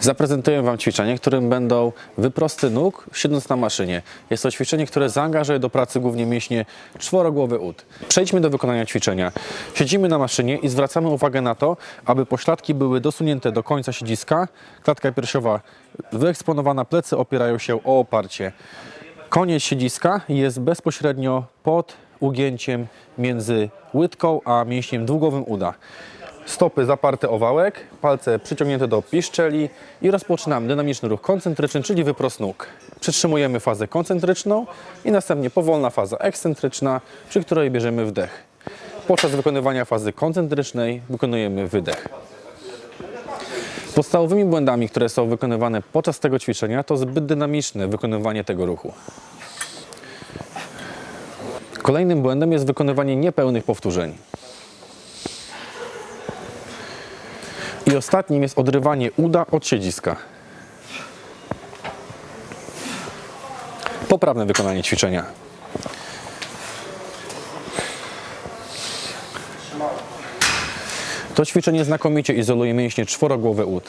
Zaprezentuję Wam ćwiczenie, którym będą wyprosty nóg siedząc na maszynie. Jest to ćwiczenie, które zaangażuje do pracy głównie mięśnie czworogłowy ud. Przejdźmy do wykonania ćwiczenia. Siedzimy na maszynie i zwracamy uwagę na to, aby pośladki były dosunięte do końca siedziska, klatka piersiowa wyeksponowana, plecy opierają się o oparcie. Koniec siedziska jest bezpośrednio pod ugięciem między łydką a mięśniem długowym uda. Stopy zaparte o wałek, palce przyciągnięte do piszczeli i rozpoczynamy dynamiczny ruch koncentryczny, czyli wyprost nóg. Przytrzymujemy fazę koncentryczną i następnie powolna faza ekscentryczna, przy której bierzemy wdech. Podczas wykonywania fazy koncentrycznej wykonujemy wydech. Podstawowymi błędami, które są wykonywane podczas tego ćwiczenia, to zbyt dynamiczne wykonywanie tego ruchu. Kolejnym błędem jest wykonywanie niepełnych powtórzeń. I ostatnim jest odrywanie uda od siedziska. Poprawne wykonanie ćwiczenia. To ćwiczenie znakomicie izoluje mięśnie czworogłowe ud.